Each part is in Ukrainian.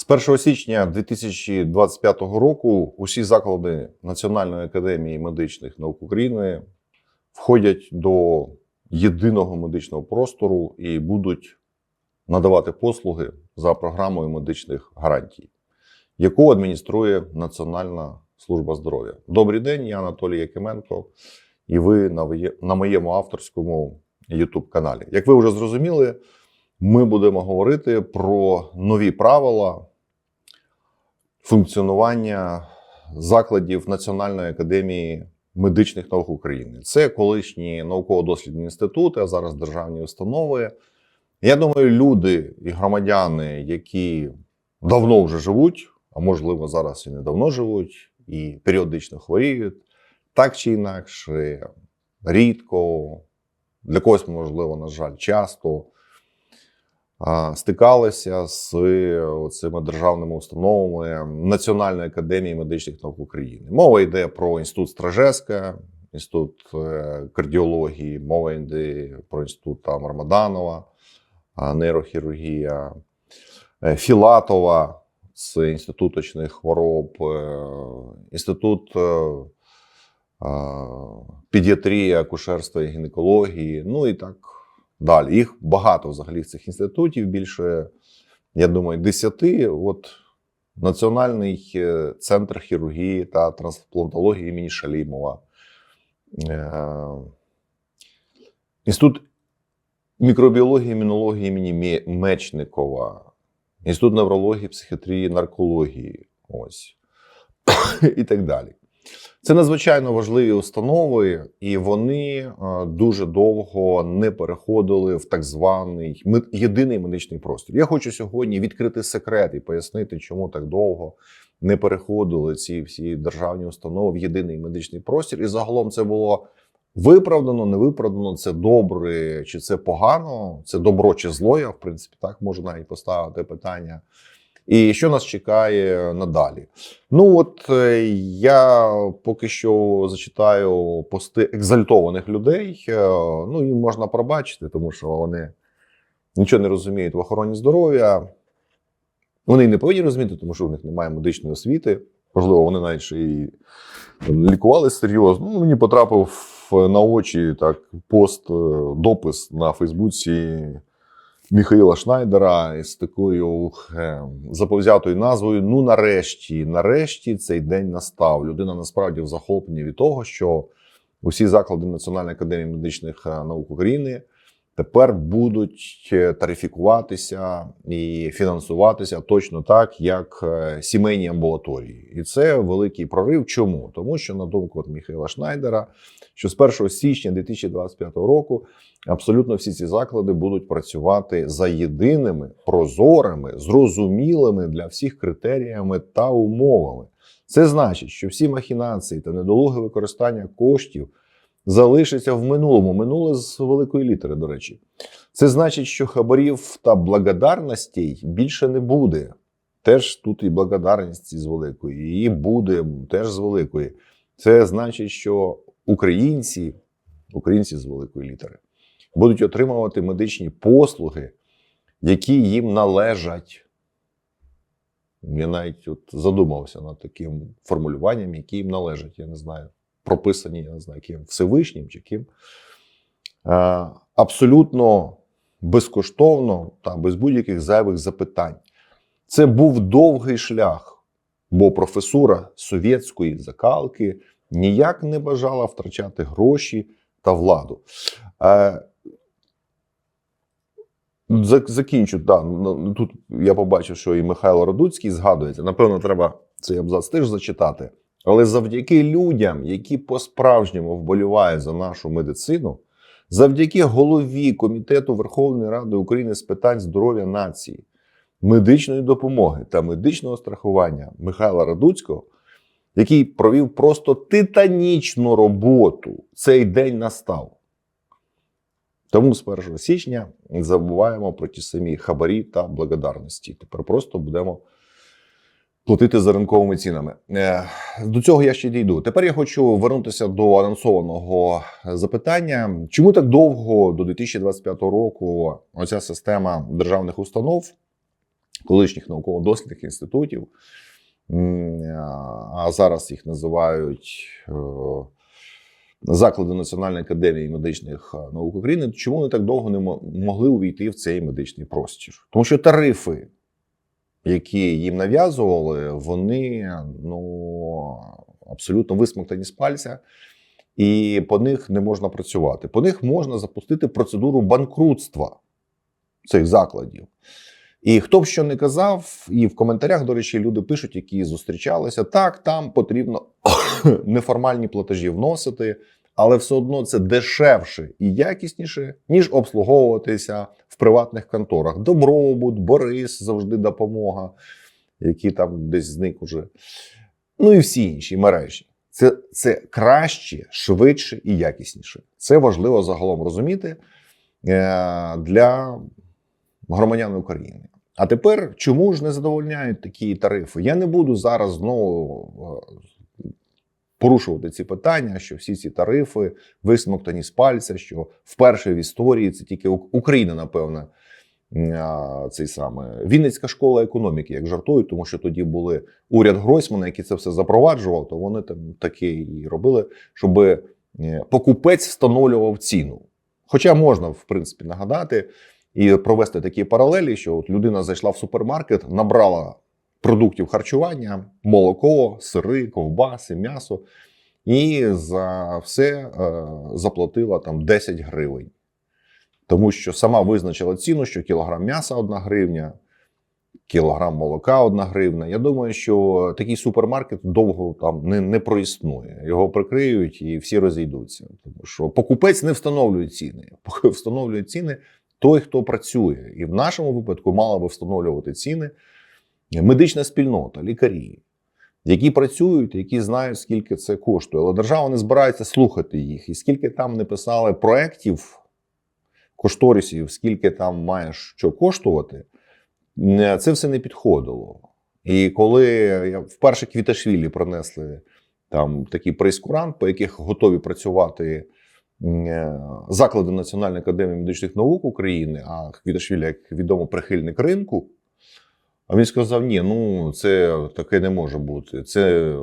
З 1 січня 2025 року усі заклади Національної академії медичних наук України входять до єдиного медичного простору і будуть надавати послуги за програмою медичних гарантій, яку адмініструє Національна служба здоров'я. Добрий день, я Анатолій Якименко, і ви на моєму авторському youtube каналі. Як ви вже зрозуміли, ми будемо говорити про нові правила функціонування закладів Національної академії медичних наук України. Це колишні науково-дослідні інститути, а зараз державні установи. Я думаю, люди і громадяни, які давно вже живуть, а можливо, зараз і недавно живуть, і періодично хворіють, так чи інакше, рідко, для когось, можливо, на жаль, часто стикалися з цими державними установами Національної академії медичних наук України. Мова йде про інститут Стражеска, інститут е, кардіології, мова йде про інститут там, Армаданова, а, нейрохірургія, е, Філатова з інституту очних хвороб, е, інститут е, педіатрії, акушерства і гінекології, ну і так далі. Їх багато взагалі цих інститутів, більше, я думаю, десяти. От Національний е, центр хірургії та трансплантології імені Шалімова, Е, інститут мікробіології, імунології імені Мечникова, інститут неврології, психіатрії, наркології. Ось. і так далі. Це надзвичайно важливі установи, і вони е, дуже довго не переходили в так званий єдиний медичний простір. Я хочу сьогодні відкрити секрет і пояснити, чому так довго не переходили ці всі державні установи в єдиний медичний простір. І загалом це було виправдано, не виправдано. Це добре чи це погано, це добро чи зло. Я в принципі так можу навіть поставити питання. І що нас чекає надалі? Ну от е, я поки що зачитаю пости екзальтованих людей. Е, Ну їм можна пробачити, тому що вони нічого не розуміють в охороні здоров'я. Вони й не повинні розуміти, тому що у них немає медичної освіти. Можливо, вони навіть ще і лікували серйозно. Ну, мені потрапив на очі так пост, е, допис на Фейсбуці Міхаїла Шнайдера із такою е, заповзятою назвою: Ну, нарешті, нарешті цей день настав. Людина насправді в захопленні від того, що усі заклади Національної академії медичних е, наук України тепер будуть е, тарифікуватися і фінансуватися точно так, як е, сімейні амбулаторії. І це великий прорив. Чому? Тому що, на думку Міхайла Шнайдера, що з 1 січня 2025 року абсолютно всі ці заклади будуть працювати за єдиними, прозорими, зрозумілими для всіх критеріями та умовами. Це значить, що всі махінації та недолуге використання коштів залишиться в минулому. Минуле з великої літери, до речі. Це значить, що хабарів та благодарностей більше не буде. Теж тут і благодарність з великої, і буде теж з великої. Це значить, що українці, українці з великої літери, будуть отримувати медичні послуги, які їм належать. Я навіть от задумався над таким формулюванням, які їм належать. Я не знаю, прописані, я не знаю, ким Всевишнім чи ким. Е, Абсолютно безкоштовно та без будь-яких зайвих запитань. Це був довгий шлях, бо професура совєтської закалки ніяк не бажала втрачати гроші та владу. Е, Закінчу, да, ну, тут я побачив, що і Михайло Радуцький згадується. Напевно, треба цей абзац теж зачитати. Але завдяки людям, які по-справжньому вболівають за нашу медицину, завдяки голові Комітету Верховної Ради України з питань здоров'я нації, медичної допомоги та медичного страхування Михайла Радуцького, який провів просто титанічну роботу, цей день настав. Тому з 1 січня забуваємо про ті самі хабарі та благодарності. Тепер просто будемо платити за ринковими цінами. Е, До цього я ще дійду. Тепер я хочу вернутися до анонсованого запитання: чому так довго до 2025 року оця система державних установ колишніх науково-дослідних інститутів, а зараз їх називають е, заклади Національної академії медичних е, наук України, чому вони так довго не могли увійти в цей медичний простір? Тому що тарифи, які їм нав'язували, вони ну, абсолютно висмоктані з пальця, і по них не можна працювати. По них можна запустити процедуру банкрутства цих закладів. І хто б що не казав, і в коментарях, до речі, люди пишуть, які зустрічалися. Так, там потрібно неформальні платежі вносити, але все одно це дешевше і якісніше, ніж обслуговуватися в приватних конторах. Добробут, Борис, завжди допомога, які там десь зник уже. Ну і всі інші мережі. Це, це краще, швидше і якісніше. Це важливо загалом розуміти е, для громадян України. А тепер чому ж не задовольняють такі тарифи? Я не буду зараз знову е, порушувати ці питання, що всі ці тарифи висмоктані з пальця, що вперше в історії це тільки Україна, напевно, цей саме Вінницька школа економіки, як жартують, тому що тоді були уряд Гройсмана, який це все запроваджував, то вони там таке і робили, щоб е, покупець встановлював ціну. Хоча можна, в принципі, нагадати і провести такі паралелі, що от людина зайшла в супермаркет, набрала продуктів харчування, молоко, сири, ковбаси, м'ясо, і за все е, заплатила там 10 гривень. Тому що сама визначила ціну, що кілограм м'яса 1 гривня, кілограм молока 1 гривня. Я думаю, що такий супермаркет довго там не, не проіснує. Його прикриють і всі розійдуться. Тому що покупець не встановлює ціни. Встановлює ціни той, хто працює. І в нашому випадку мала би встановлювати ціни медична спільнота, лікарі, які працюють, які знають, скільки це коштує. Але держава не збирається слухати їх. І скільки там не писали проєктів, кошторисів, скільки там має що коштувати, це все не підходило. І коли я вперше Квіташвілі принесли там такий прейскурант, по яких готові працювати е, заклади Національної академії медичних наук України, а Квіташвілі, як відомо, прихильник ринку. А він сказав: ні, ну це таке не може бути. Це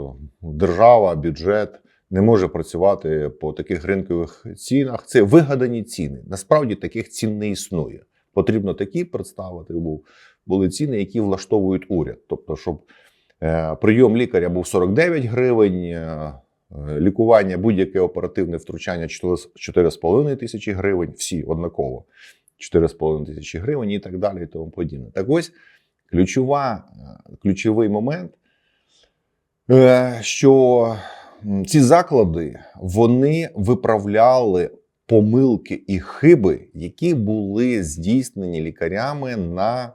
держава, бюджет не може працювати по таких ринкових цінах. Це вигадані ціни. Насправді таких цін не існує. Потрібно такі представити були ціни, які влаштовують уряд. Тобто, щоб е, прийом лікаря був 49 гривень, е, е, лікування, будь-яке оперативне втручання 4,5 тисячі гривень, всі однаково 4,5 тисячі гривень і так далі, і тому подібне. Так ось ключова, е, ключовий момент, е, що ці заклади вони виправляли помилки і хиби, які були здійснені лікарями на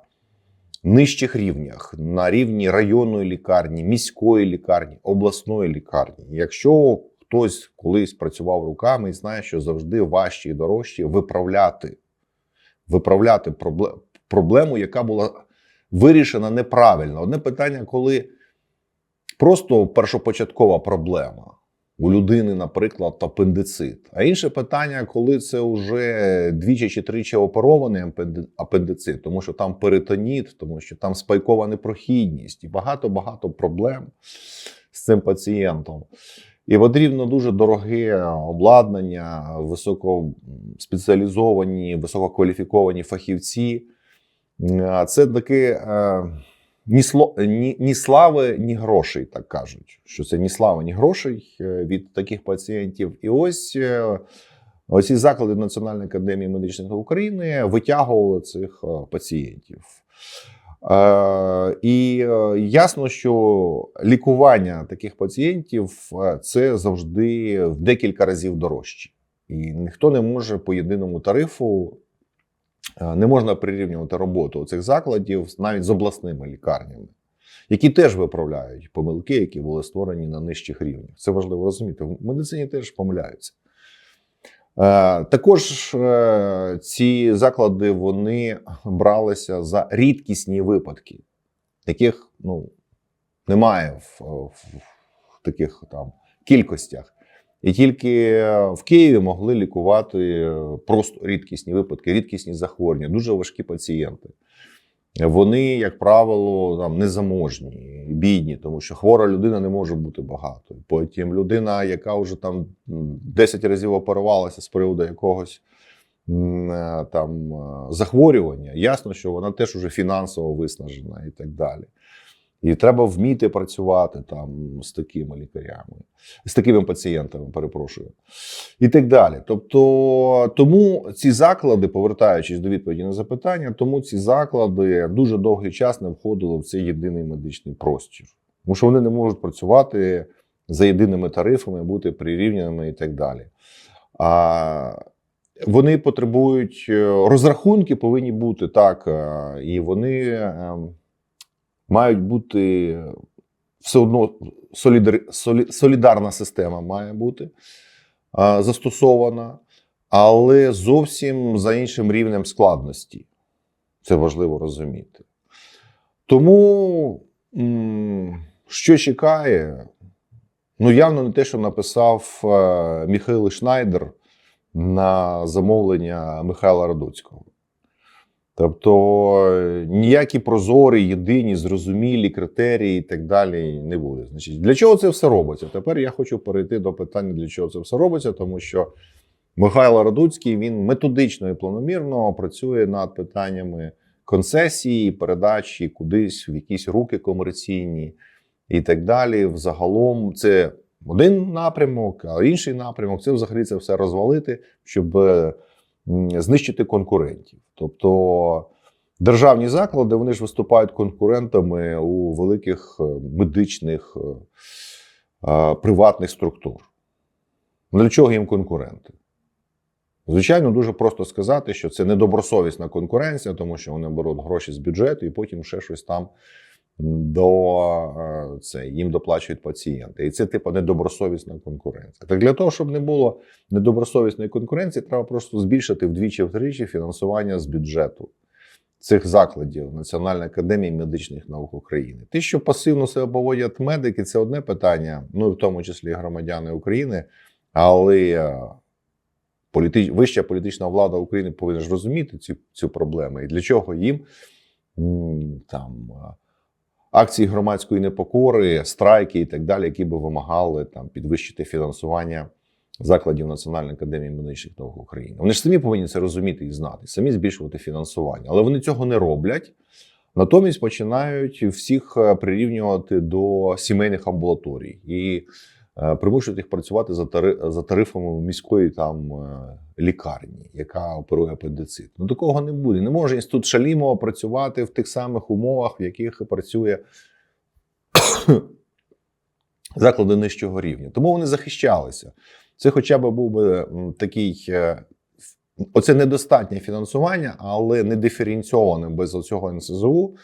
нижчих рівнях, на рівні районної лікарні, міської лікарні, обласної лікарні. Якщо хтось колись працював руками і знає, що завжди важче і дорожче виправляти, виправляти проблему, яка була вирішена неправильно. Одне питання, коли просто першопочаткова проблема. У людини, наприклад, апендицит. А інше питання, коли це вже двічі чи тричі оперований апендицит, тому що там перитоніт, тому що там спайкова непрохідність і багато-багато проблем з цим пацієнтом. І потрібно дуже дороге обладнання, високоспеціалізовані, висококваліфіковані фахівці. Це таки е, ні, сло, ні, ні слави, ні грошей, так кажуть. Що це ні слави, ні грошей е, від таких пацієнтів. І ось е, оці заклади Національної академії медичних України витягували цих пацієнтів. Е, І ясно, що лікування таких пацієнтів це завжди в декілька разів дорожче. І ніхто не може по єдиному тарифу не можна прирівнювати роботу цих закладів навіть з обласними лікарнями, які теж виправляють помилки, які були створені на нижчих рівнях. Це важливо розуміти. В медицині теж помиляються. Е, Також е, ці заклади вони бралися за рідкісні випадки, яких ну, немає в, в, в таких там кількостях. І тільки в Києві могли лікувати просто рідкісні випадки, рідкісні захворювання, дуже важкі пацієнти. вони, як правило, там незаможні, бідні, тому що хвора людина не може бути багатою. Потім людина, яка вже там 10 разів оперувалася з приводу якогось е, там е, захворювання, ясно, що вона теж уже фінансово виснажена і так далі. І треба вміти працювати там з такими лікарями, з такими пацієнтами, перепрошую, і так далі. Тобто, тому ці заклади, повертаючись до відповіді на запитання, тому ці заклади дуже довгий час не входили в цей єдиний медичний простір, тому що вони не можуть працювати за єдиними тарифами, бути прирівняними і так далі. А вони потребують е, розрахунки, повинні бути так, е, і вони. Мають бути все одно солідар, солі, солідарна система має бути а, застосована, але зовсім за іншим рівнем складності. Це важливо розуміти. Тому що чекає? Ну, явно не те, що написав е, Михайло Шнайдер на замовлення Михайла Радуцького. Тобто е, ніякі прозорі, єдині, зрозумілі критерії і так далі не буде. Значить, для чого це все робиться? Тепер я хочу перейти до питання, для чого це все робиться, тому що Михайло Радуцький він методично і планомірно працює над питаннями концесії, передачі кудись в якісь руки комерційні і так далі. Взагалом, це один напрямок, а інший напрямок це взагалі це все розвалити, щоб е, знищити конкурентів. Тобто державні заклади вони ж виступають конкурентами у великих е, медичних е, приватних структур. Для чого їм конкуренти? Звичайно, дуже просто сказати, що це недобросовісна конкуренція, тому що вони беруть гроші з бюджету і потім ще щось там до е, це, їм доплачують пацієнти. І це типу недобросовісна конкуренція. Так для того, щоб не було недобросовісної конкуренції, треба просто збільшити вдвічі-втричі фінансування з бюджету цих закладів Національної академії медичних наук України. Те, що пасивно себе поводять медики, це одне питання, ну і в тому числі громадяни України, але е, політич... вища політична влада України повинна ж розуміти цю, цю проблему. І для чого їм там. Акції громадської непокори, страйки і так далі, які би вимагали там підвищити фінансування закладів Національної академії медичних наук України. Вони ж самі повинні це розуміти і знати, самі збільшувати фінансування, але вони цього не роблять. Натомість починають всіх е, прирівнювати до сімейних амбулаторій і примушують їх працювати за тари- за тарифами міської там е, лікарні, яка оперує апендицит. Ну такого не буде. Не може інститут Шалімова працювати в тих самих умовах, в яких працює заклади нижчого рівня. Тому вони захищалися. Це хоча б був би такий. е, Оце недостатнє фінансування, але не диференційоване без оцього НСЗУ.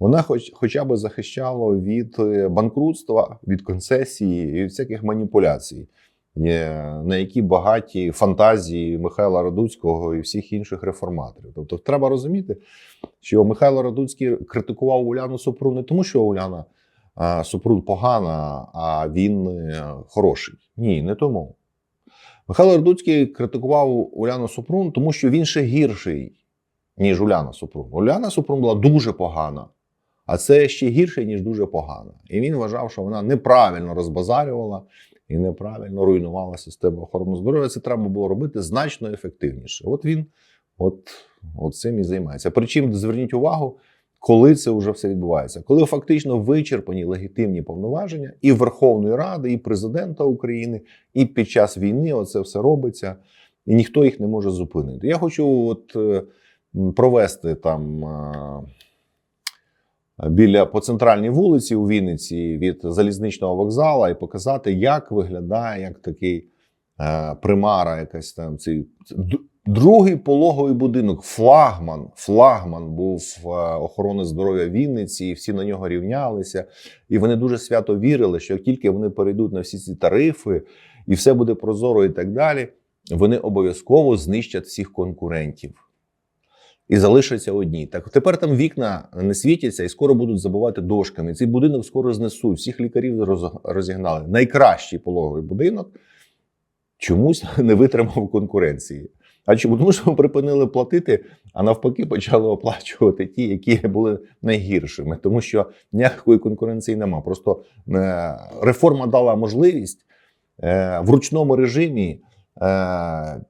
Вона хоч, хоча б захищала від е, банкрутства, від концесії і від всяких маніпуляцій, е, на які багаті фантазії Михайла Радуцького і всіх інших реформаторів. Тобто, треба розуміти, що Михайло Радуцький критикував Уляну Супрун не тому, що Уляна Супрун погана, а він е, хороший. Ні, не тому. Михайло Радуцький критикував Уляну Супрун, тому що він ще гірший, ніж Уляна Супрун. Уляна Супрун була дуже погана, а це ще гірше, ніж дуже погана. І він вважав, що вона неправильно розбазарювала і неправильно руйнувала систему охорони здоров'я. Це треба було робити значно ефективніше. От він от, от цим і займається. Причому зверніть увагу, коли це вже все відбувається, коли фактично вичерпані легітимні повноваження і Верховної Ради, і президента України, і під час війни оце все робиться, і ніхто їх не може зупинити. Я хочу от е, провести там. Біля по центральній вулиці у Вінниці від залізничного вокзалу і показати, як виглядає як такий е, примара, якась там цей другий пологовий будинок, флагман. Флагман був е, охорони здоров'я Вінниці, і всі на нього рівнялися. І вони дуже свято вірили, що як тільки вони перейдуть на всі ці тарифи, і все буде прозоро, і так далі, вони обов'язково знищать всіх конкурентів. І залишаться одні. Так тепер там вікна не світяться і скоро будуть забивати дошками. Цей будинок скоро знесуть. Всіх лікарів розігнали. Найкращий пологовий будинок чомусь не витримав конкуренції. А чому? Тому що ми припинили платити, а навпаки, почали оплачувати ті, які були найгіршими, тому що ніякої конкуренції нема. Просто е, реформа дала можливість е, в ручному режимі е,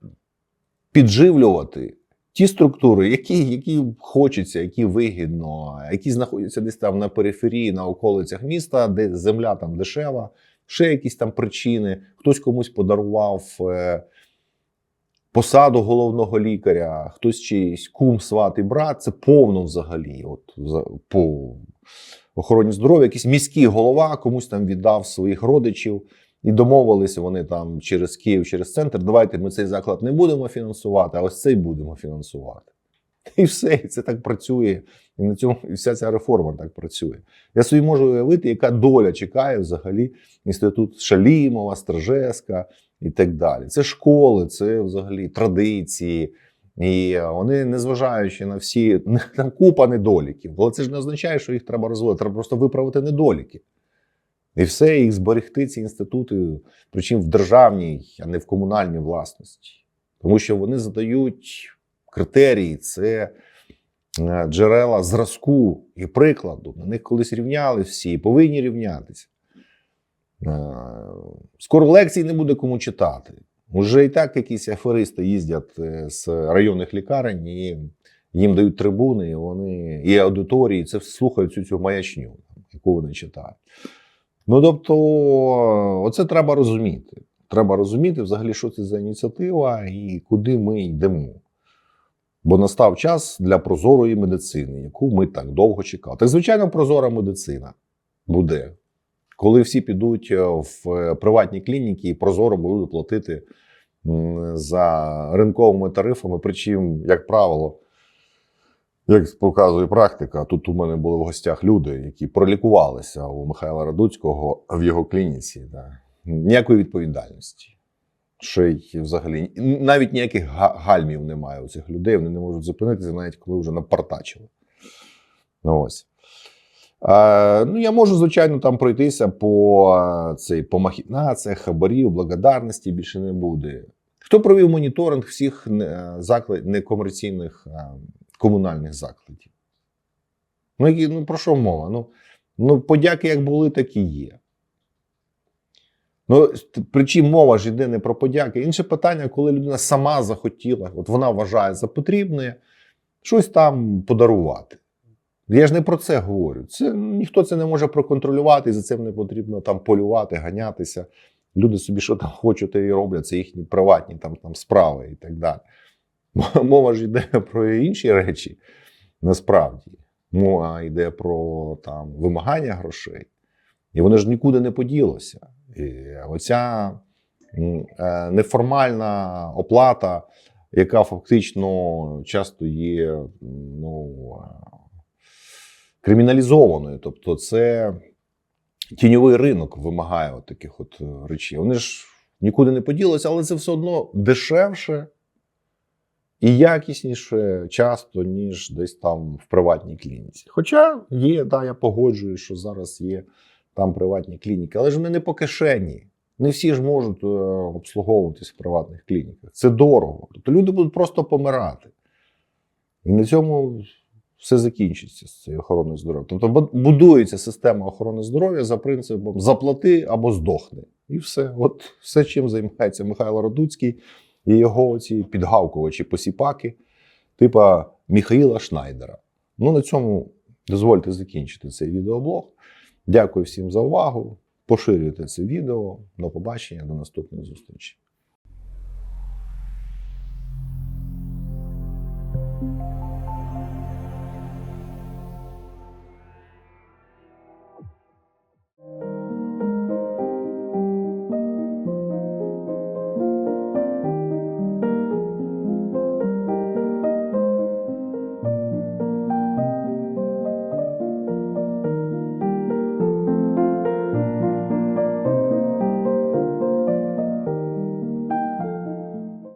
підживлювати ті структури, які, які хочеться, які вигідно, які знаходяться десь там на периферії, на околицях міста, де земля там дешева, ще якісь там причини. Хтось комусь подарував е, посаду головного лікаря, хтось чийсь кум, сват і брат. Це повно взагалі. От по охороні здоров'я, якийсь міський голова комусь там віддав своїх родичів. І домовилися вони там через Київ, через центр. Давайте ми цей заклад не будемо фінансувати, а ось цей будемо фінансувати. І все, і це так працює. І на цьому і вся ця реформа так працює. Я собі можу уявити, яка доля чекає взагалі інститут Шалімова, Стражеска і так далі. Це школи, це взагалі традиції. І вони, незважаючи на всі там купа недоліків, але це ж не означає, що їх треба розвивати. Треба просто виправити недоліки. І все, їх зберегти, ці інститути, причому в державній, а не в комунальній власності. Тому що вони задають критерії, це е, джерела зразку і прикладу. На них колись рівняли всі і повинні рівнятися. Е, Скоро лекцій не буде кому читати. Уже і так якісь аферисти їздять е, з районних лікарень, і їм дають трибуни, і вони і аудиторії, це слухають цю, цю маячню, яку вони читають. Ну тобто, оце треба розуміти. Треба розуміти взагалі, що це за ініціатива і куди ми йдемо. Бо настав час для прозорої медицини, яку ми так довго чекали. Так, звичайно, прозора медицина буде, коли всі підуть е, в е, приватні клініки і прозоро будуть платити за ринковими тарифами. Причому, як правило, як показує практика, тут у мене були в гостях люди, які пролікувалися у Михайла Радуцького в його клініці. Да. Ніякої відповідальності. Ще й взагалі навіть ніяких га- гальмів немає у цих людей. Вони не можуть зупинитися, навіть коли вже напартачили. Ну, ось. Е, ну, я можу, звичайно, там пройтися по, е, цей, по махінаціях, хабарів, благодарності більше не буде. Хто провів моніторинг всіх не- заклад, некомерційних е, комунальних закладів? Ну, які, ну про що мова? Ну, ну, подяки як були, так і є. Ну, причому мова ж йде не про подяки. Інше питання, коли людина сама захотіла, от вона вважає за потрібне щось там подарувати. Я ж не про це говорю. Це ніхто це не може проконтролювати, і за цим не потрібно там полювати, ганятися. Люди собі що там хочуть, і роблять, це їхні приватні там, там справи і так далі. Мова ж йде про інші речі, насправді. Мова йде про там, вимагання грошей. І воно ж нікуди не поділося. І оця е, неформальна оплата, яка фактично часто є ну, е, криміналізованою. Тобто, це тіньовий ринок вимагає от таких от е, речей. Вони ж нікуди не поділися, але це все одно дешевше і якісніше часто, ніж десь там в приватній клініці. Хоча є, да, я погоджую, що зараз є там приватні клініки, але ж вони не по кишені. Не всі ж можуть е, обслуговуватись в приватних клініках. Це дорого. Тобто люди будуть просто помирати. І на цьому все закінчиться з цією охороною здоров'я. Тобто будується система охорони здоров'я за принципом заплати або здохни. І все. От все, чим займається Михайло Радуцький і його ці підгавкувачі посіпаки, типа Міхаїла Шнайдера. Ну, на цьому дозвольте закінчити цей відеоблог. Дякую всім за увагу. Поширюйте це відео. До побачення, до наступної зустрічі.